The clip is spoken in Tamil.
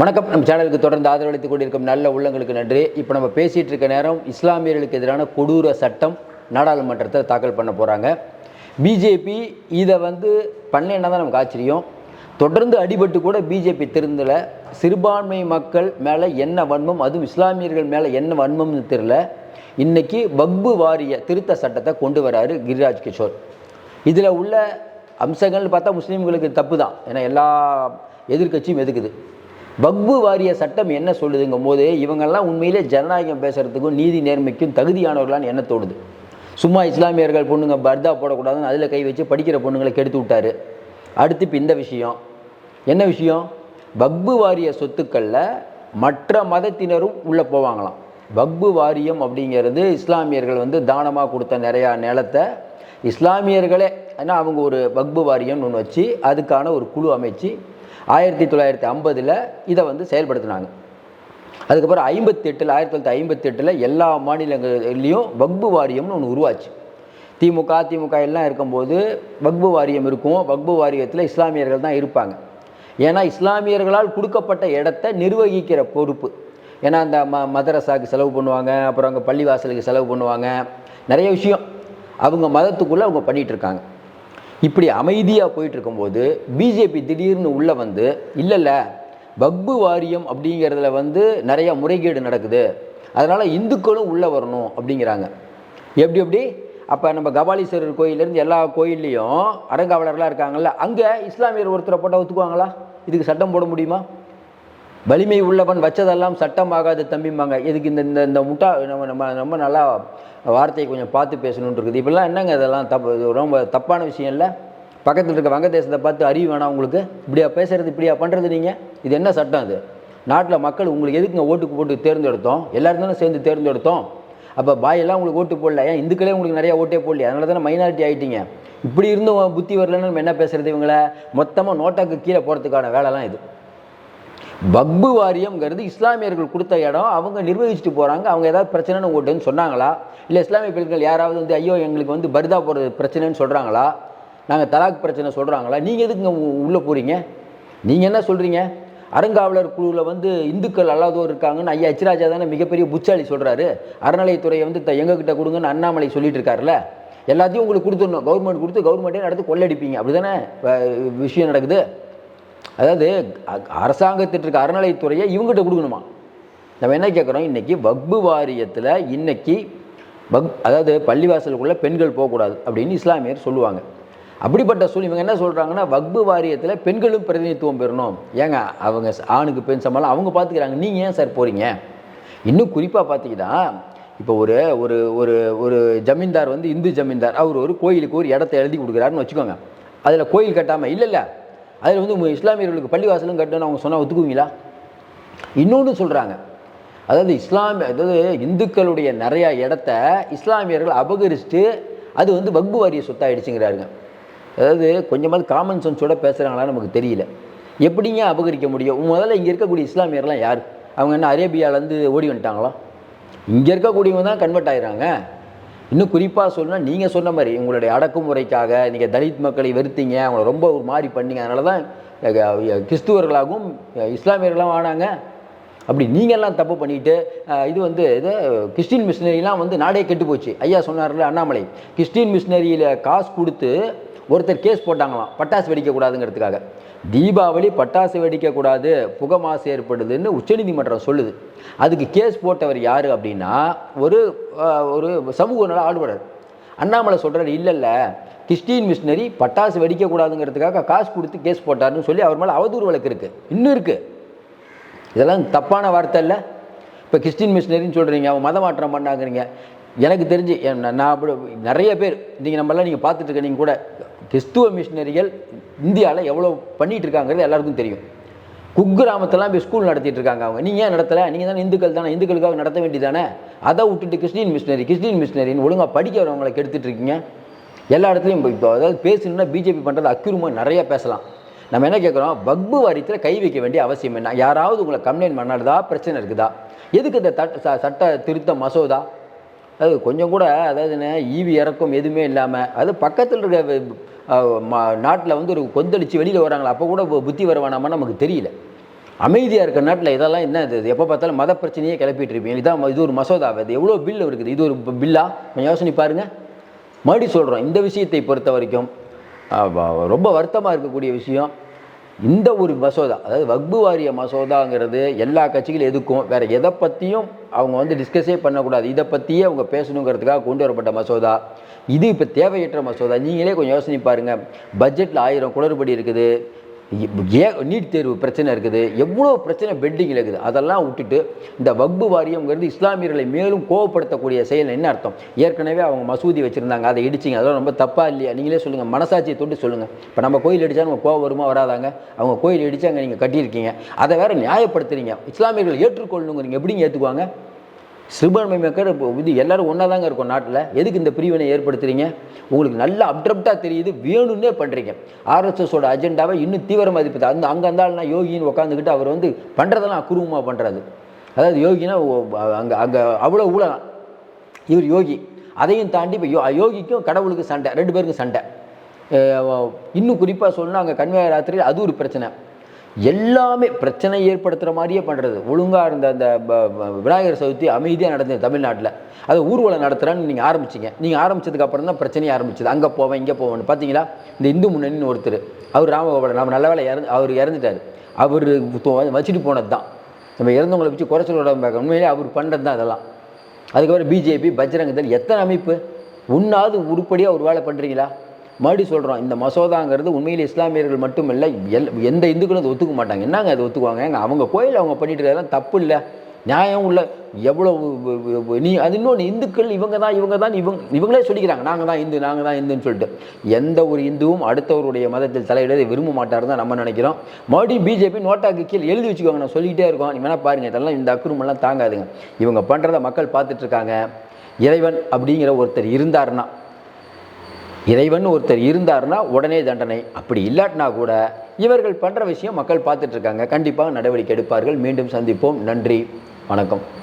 வணக்கம். நம்ம சேனலுக்கு தொடர்ந்து ஆதரவளித்துக் கொண்டிருக்கும் நல்ல உள்ளங்களுக்கு நன்றி. இப்போ நம்ம பேசிகிட்டு இருக்க நேரம் இஸ்லாமியர்களுக்கு எதிரான கொடூர சட்டம் நாடாளுமன்றத்தில் தாக்கல் பண்ண போகிறாங்க பிஜேபி இதை வந்து பண்ணேன்னா தான் நமக்கு ஆச்சரியம். தொடர்ந்து அடிபட்டு கூட பிஜேபி திருந்தலை. சிறுபான்மை மக்கள் மேலே என்ன வன்மம் அதுவும் இஸ்லாமியர்கள் மேலே என்ன வன்மம்னு தெரில இன்றைக்கி வக்பு வாரிய திருத்த சட்டத்தை கொண்டு வராரு கிரிராஜ் கிஷோர். இதில் உள்ள அம்சங்கள்னு பார்த்தா முஸ்லீம்களுக்கு தப்பு தான். ஏன்னா எல்லா எதிர்க்கட்சியும் எதுக்குது? வக்பு வாரிய சட்டம் என்ன சொல்லுதுங்கும் போது இவங்கெல்லாம் உண்மையிலே ஜனநாயகம் பேசுகிறதுக்கும் நீதி நேர்மைக்கும் தகுதியானவர்களான்னு என்ன சும்மா இஸ்லாமியர்கள் பொண்ணுங்க பர்தா போடக்கூடாதுன்னு அதில் கை வச்சு படிக்கிற பொண்ணுங்களை கெடுத்து விட்டாரு. அடுத்து இப்போ இந்த விஷயம். என்ன விஷயம்? வக்பு வாரிய சொத்துக்களில் மற்ற மதத்தினரும் உள்ளே போவாங்களாம். வக்பு வாரியம் அப்படிங்கிறது இஸ்லாமியர்கள் வந்து தானமாக கொடுத்த நிறையா நிலத்தை இஸ்லாமியர்களே ஏன்னா அவங்க ஒரு வக்பு வாரியம்னு ஒன்று வச்சு அதுக்கான ஒரு குழு அமைச்சு ஆயிரத்தி தொள்ளாயிரத்தி ஐம்பதில் இதை வந்து செயல்படுத்தினாங்க. அதுக்கப்புறம் ஐம்பத்தெட்டில் ஆயிரத்தி தொள்ளாயிரத்தி ஐம்பத்தெட்டில் எல்லா மாநிலங்கள்லேயும் வக்பு வாரியம்னு ஒன்று உருவாச்சு. திமுக அதிமுக எல்லாம் இருக்கும்போது வக்பு வாரியம் இருக்கும். வக்பு வாரியத்தில் இஸ்லாமியர்கள் தான் இருப்பாங்க. ஏன்னா இஸ்லாமியர்களால் கொடுக்கப்பட்ட இடத்த நிர்வகிக்கிற பொறுப்பு. ஏன்னா அந்த ம மதரசாவுக்கு செலவு பண்ணுவாங்க அப்புறம் அங்கே பள்ளிவாசலுக்கு செலவு பண்ணுவாங்க. நிறைய விஷயம். அவங்க மதத்துக்குள்ளே அவங்க பண்ணிகிட்ருக்காங்க இப்படி அமைதியாக போயிட்டு இருக்கும்போது பிஜேபி திடீர்னு உள்ளே வந்து இல்லை இல்லை வக்பு வாரியம் அப்படிங்கிறதுல வந்து நிறையா முறைகேடு நடக்குது. அதனால் இந்துக்களும் உள்ளே வரணும் அப்படிங்கிறாங்க. எப்படி எப்படி? அப்போ நம்ம கபாலீஸ்வரர் கோயிலேருந்து எல்லா கோயில்லையும் அறங்காவலர்லாம் இருக்காங்கல்ல அங்கே இஸ்லாமியர் ஒருத்தரை போட்டால் ஒத்துக்குவாங்களா? இதுக்கு சட்டம் போட முடியுமா? வலிமை உள்ளவன் வச்சதெல்லாம் சட்டம் ஆகாது தம்பிம்பாங்க. இதுக்கு இந்த இந்த இந்த முட்டா நம்ம நம்ம ரொம்ப நல்லா வார்த்தையை கொஞ்சம் பார்த்து பேசணுன்ட்டு இருக்குது. இப்படிலாம் என்னங்க இதெல்லாம் தப்பு இது ரொம்ப தப்பான விஷயம் இல்லை? பக்கத்தில் இருக்க வங்கதேசத்தை பார்த்து அறிவு வேணாம் உங்களுக்கு. இப்படியா பேசுறது இப்படியா பண்ணுறது நீங்கள் இது என்ன சட்டம் அது? நாட்டில் மக்கள் உங்களுக்கு எதுக்குங்க ஓட்டுக்கு போட்டு தேர்ந்தெடுத்தோம்? எல்லாரும் தானே சேர்ந்து தேர்ந்தெடுத்தோம். அப்போ பாயெல்லாம் உங்களுக்கு ஓட்டு போடல. ஏன் இந்துக்களே உங்களுக்கு நிறையா ஓட்டே போடல அதனால தானே மைனாரிட்டி ஆகிட்டீங்க இப்படி இருந்தும் புத்தி வரலன்னு நம்ம என்ன பேசுகிறது இவங்கள? மொத்தமாக நோட்டாக்கு கீழே போகிறதுக்கான வேலைலாம் இது. வக்பு வாரியம்ங்கிறது இஸ்லாமியர்கள் கொடுத்த இடம். அவங்க நிர்வகிச்சுட்டு போகிறாங்க அவங்க ஏதாவது பிரச்சனைன்னு ஓட்டுன்னு சொன்னாங்களா? இல்லை இஸ்லாமிய பெண்கள் யாராவது வந்து ஐயோ எங்களுக்கு வந்து பர்தா போகிறது பிரச்சனைன்னு சொல்கிறாங்களா நாங்கள் தலாக் பிரச்சனை சொல்கிறாங்களா நீங்கள் எதுக்குங்க உள்ளே போகிறீங்க நீங்கள் என்ன சொல்கிறீங்க அறங்காவலர் குழுவில் வந்து இந்துக்கள் அல்லாதோர் இருக்காங்கன்னு ஐயா எச்ராஜா தானே மிகப்பெரிய புச்சாலி சொல்கிறாரு அறநிலையத்துறையை வந்து த எங்ககிட்ட கொடுங்கன்னு அண்ணாமலை சொல்லிட்டு இருக்காருல்ல எல்லாத்தையும் உங்களுக்கு கொடுத்துடணும். கவர்மெண்ட் கொடுத்து கவர்மெண்ட்டே நடத்து கொள்ளடிப்பீங்க. அப்படி தானே விஷயம் நடக்குது? அதாவது அ- அரசாங்கத்திட்டு இருக்க அறநிலைத்துறையை இவங்ககிட்ட கொடுக்கணுமா? நம்ம என்ன கேட்குறோம்? இன்றைக்கி வக்பு வாரியத்தில் இன்னைக்கு வக் அதாவது பள்ளிவாசலுக்குள்ளே பெண்கள் போகக்கூடாது அப்படின்னு இஸ்லாமியர் சொல்லுவாங்க. அப்படிப்பட்ட சூழ் இவங்க என்ன சொல்கிறாங்கன்னா வக்பு வாரியத்தில் பெண்களும் பிரதிநிதித்துவம் பெறணும். ஏங்க அவங்க ஆணுக்கு பெண் சம்பளம் அவங்க பார்த்துக்கிறாங்க நீங்கள் ஏன் சார் போகிறீங்க இன்னும் குறிப்பாக பார்த்தீங்கன்னா இப்போ ஒரு ஒரு ஒரு ஒரு ஜமீன்தார் வந்து இந்து ஜமீன்தார். அவர் ஒரு கோயிலுக்கு ஒரு இடத்த எழுதி கொடுக்குறாருன்னு வச்சுக்கோங்க. அதில் கோயில் கட்டாமல் இல்லை இல்லை. அதில் வந்து உங்கள் இஸ்லாமியர்களுக்கு பள்ளிவாசலும் கட்டணும்னு அவங்க சொன்னால் ஒத்துக்குவீங்களா? இன்னொன்று சொல்கிறாங்க அதாவது இஸ்லாமிய அதாவது இந்துக்களுடைய நிறையா இடத்த இஸ்லாமியர்கள் அபகரிச்சுட்டு அது வந்து வக்பு வாரிய சொத்தாயிடுச்சுங்கிறாருங்க. அதாவது கொஞ்சமாவது காமன் சென்ஸோட பேசுகிறாங்களான்னு நமக்கு தெரியல. எப்படிங்க அபகரிக்க முடியும்? முதல்ல இங்கே இருக்கக்கூடிய இஸ்லாமியர்லாம் யார்? அவங்க என்ன அரேபியாவிலேருந்து ஓடி வந்துட்டாங்களா? இங்கே இருக்கக்கூடியவங்க தான் கன்வெர்ட் ஆயிடுறாங்க. இன்னும் குறிப்பாக சொல்லணும்னா நீங்கள் சொன்ன மாதிரி உங்களுடைய அடக்குமுறைக்காக நீங்கள் தலித் மக்களை வெறுத்தீங்க அவங்கள ரொம்ப ஒரு மாதிரி பண்ணீங்க அதனால தான் கிறிஸ்துவர்களாகவும் இஸ்லாமியர்களாகவும் ஆனாங்க. அப்படி நீங்கள்லாம் தப்பு பண்ணிட்டு இது வந்து இது கிறிஸ்டின் மிஷினரிலாம் வந்து நாடே கெட்டு போச்சு. ஐயா சொன்னார்ல அண்ணாமலை கிறிஸ்டின் மிஷினரியில் காசு கொடுத்து ஒருத்தர் கேஸ் போட்டாங்களாம் பட்டாசு வெடிக்கக்கூடாதுங்கிறதுக்காக தீபாவளி பட்டாசு வெடிக்கக்கூடாது புகை மாசு ஏற்படுதுன்னு உச்சநீதிமன்றம் சொல்லுது. அதுக்கு கேஸ் போட்டவர் யார் அப்படின்னா ஒரு ஒரு சமூக நல ஆளுநர் அண்ணாமலை சொல்கிறார் இல்லை இல்லை கிறிஸ்டின் மிஷினரி பட்டாசு வெடிக்கக்கூடாதுங்கிறதுக்காக காசு கொடுத்து கேஸ் போட்டாருன்னு சொல்லி அவர் மேலே அவதூறு வழக்கு இருக்குது இன்னும் இருக்குது இதெல்லாம் தப்பான வார்த்தை இல்லை. இப்போ கிறிஸ்டின் மிஷினரின்னு சொல்கிறீங்க அவன் மத மாற்றம் பண்ணாங்கிறீங்க. எனக்கு தெரிஞ்சு என் நான் அப்படி நிறைய பேர் நீங்கள் நம்மளாம் நீங்கள் பார்த்துட்டு நீங்கள் கூட கிறிஸ்துவ மிஷினரிகள் இந்தியாவில் எவ்வளோ பண்ணிகிட்டு இருக்காங்கிறது எல்லாருக்கும் தெரியும். குக்கிராமத்தெல்லாம் போய் ஸ்கூல் நடத்திட்டு இருக்காங்க அவங்க. நீங்கள் ஏன் நடத்தலை? நீங்கள் தானே இந்துக்கள் தானே இந்துக்களுக்காக நடத்த வேண்டியதானே? அதை விட்டுட்டு கிறிஸ்டின் மிஷினரி கிறிஸ்டின் மிஷினரின்னு ஒழுங்காக படிக்க வரவங்களை கெடுத்துட்டு இருக்கீங்க எல்லா இடத்துலையும் இப்போ- அதாவது பேசணுன்னா பிஜேபி பண்ணுறது அக்குருமா நிறையா பேசலாம். நம்ம என்ன கேட்குறோம்? வக்பு வாரியத்தில் கை வைக்க வேண்டிய அவசியம் என்ன? யாராவது உங்களை கம்ப்ளைண்ட் பண்ணாடுதா பிரச்சனை இருக்குதா? எதுக்கு இந்த ச- சட்ட திருத்த மசோதா? அது கொஞ்சம் கூட அதாவது என்ன ஈவி இறக்கம் எதுவுமே இல்லாமல் அது பக்கத்தில் இருக்க நாட்டில் வந்து ஒரு கொந்தளிச்சு வெளியில் வராங்களா அப்போ கூட புத்தி வர நமக்கு தெரியல. அமைதியாக இருக்கிற நாட்டில் இதெல்லாம் என்ன இது எப்போ பார்த்தாலும் மத பிரச்சனையே கிளப்பிட்டு இருப்பீங்க இதான் இது ஒரு மசோதா இது எவ்வளோ பில் இருக்குது இது ஒரு பில்லா? கொஞ்சம் யோசனை பாருங்கள் மறுபடியும் சொல்கிறோம் இந்த விஷயத்தை பொறுத்த வரைக்கும் ரொம்ப வருத்தமாக இருக்கக்கூடிய விஷயம். இந்த ஒரு மசோதா அதாவது வக்பு வாரிய மசோதாங்கிறது எல்லா கட்சிகளும் எதுக்கும் வேறு எதை பற்றியும் அவங்க வந்து டிஸ்கஸே பண்ணக்கூடாது. இதை பற்றியே அவங்க பேசணுங்கிறதுக்காக கொண்டு வரப்பட்ட மசோதா. இது இப்போ தேவையற்ற மசோதா. நீங்களே கொஞ்சம் யோசனை பாருங்கள் பட்ஜெட்டில் ஆயிரம் குளறுபடி இருக்குது. ஏ நீட் தேர்வு பிரச்சனை இருக்குது. எவ்வளோ பிரச்சனை பெண்டிங்கில் இருக்குது. அதெல்லாம் விட்டுட்டு இந்த வக்பு வாரியம்ங்கிறது இஸ்லாமியர்களை மேலும் கோவப்படுத்தக்கூடிய செயல் என்ன அர்த்தம்? ஏற்கனவே அவங்க மசூதி வச்சுருந்தாங்க. அதை இடிச்சிங்க. அதெல்லாம் ரொம்ப தப்பாக இல்லையா? நீங்களே சொல்லுங்கள் மனசாட்சியை தொட்டு சொல்லுங்கள் இப்போ நம்ம கோயில் அடித்தா நம்ம கோவம் வருமா வராதாங்க? அவங்க கோயில் அடித்து அங்கே நீங்கள் கட்டியிருக்கீங்க. அதை வேறு நியாயப்படுத்துறீங்க. இஸ்லாமியர்கள் ஏற்றுக்கொள்ளணுங்கிறீங்க. எப்படிங்க ஏற்றுக்குவாங்க சிறுபான்மை மக்கள் இப்போ இது எல்லாரும் ஒன்றா தாங்க இருக்கும் நாட்டில். எதுக்கு இந்த பிரிவினை ஏற்படுத்துறீங்க? உங்களுக்கு நல்லா அப்டப்டாக தெரியுது வேணும்னே பண்ணுறீங்க ஆர்எஸ்எஸோட அஜெண்டாவை இன்னும் தீவிரமாக இது அந்த அங்கே இருந்தாலும் யோகின்னு உட்காந்துக்கிட்டு அவர் வந்து பண்ணுறதெல்லாம் அக்குருவமாக பண்ணுறாரு அதாவது யோகினா அங்கே அங்கே அவ்வளோ ஊழலாம் இவர் யோகி. அதையும் தாண்டி இப்போ யோ யோகிக்கும் கடவுளுக்கு சண்டை ரெண்டு பேருக்கும் சண்டை. இன்னும் குறிப்பாக சொல்லணும் அங்கே கன்னியா ராத்திரி அது ஒரு பிரச்சனை. எல்லாமே பிரச்சனை ஏற்படுத்துகிற மாதிரியே பண்ணுறது ஒழுங்காக இருந்த அந்த ப- விநாயகர் சதுர்த்தி அமைதியாக நடந்தது தமிழ்நாட்டில். அது ஊர்வலம் நடத்துகிறான்னு நீங்கள் ஆரம்பிச்சிங்க. நீங்கள் ஆரம்பிச்சதுக்கு அப்புறம் தான் பிரச்சனையே ஆரம்பிச்சது. அங்கே போவேன் இங்கே போவேன் பார்த்தீங்களா இந்த இந்து முன்னணின்னு ஒருத்தர். அவர் ராமகோபாலன் நம்ம நல்ல வேலை இறந்து அவர் இறந்துட்டார். அவர் வச்சுட்டு போனது தான் நம்ம இறந்தவங்களை வச்சு குறைச்சலோட உண்மையிலே அவர் பண்ணுறது தான் அதெல்லாம். அதுக்கப்புறம் பிஜேபி பஜ்ரங் தள் எத்தனை அமைப்பு? உண்ணாவது உருப்படியாக ஒரு வேலை பண்ணுறீங்களா மறுபடியும் சொல்கிறோம் இந்த மசோதாங்கிறது உண்மையில் இஸ்லாமியர்கள் மட்டுமில்லை எல் எந்த இந்துக்களும் அதை ஒத்துக்க மாட்டாங்க. என்னங்க அதை ஒத்துக்குவாங்க? ஏங்க அவங்க கோயில் அவங்க பண்ணிட்டு இருக்கலாம் தப்பு இல்லை. நியாயம் உள்ள எவ்வளோ நீ அது இன்னொன்று இந்துக்கள் இவங்க தான் இவங்க தான் இவங்க இவங்களே சொல்லிக்கிறாங்க. நாங்கள் தான் இந்து நாங்கள் தான் இந்துன்னு சொல்லிட்டு. எந்த ஒரு இந்துவும் அடுத்தவருடைய மதத்தில் தலையிடதை விரும்ப மாட்டார் தான் நம்ம நினைக்கிறோம். மறுபடியும் பிஜேபி நோட்டாக்கு கீழே எழுதி வச்சுக்கோங்க நான் சொல்லிக்கிட்டே இருக்கோம். நீ வேணால் பாருங்கள் இதெல்லாம் இந்த அக்குருமெல்லாம் தாங்காதுங்க. இவங்க பண்ணுறத மக்கள் பார்த்துட்ருக்காங்க இறைவன் அப்படிங்கிற ஒருத்தர் இருந்தாருன்னா இறைவன் ஒருத்தர் இருந்தாருன்னா உடனே தண்டனை. அப்படி இல்லாட்டினா கூட இவர்கள் பண்ணுற விஷயம் மக்கள் பார்த்துட்ருக்காங்க கண்டிப்பாக நடவடிக்கை எடுப்பார்கள். மீண்டும் சந்திப்போம். நன்றி. வணக்கம்.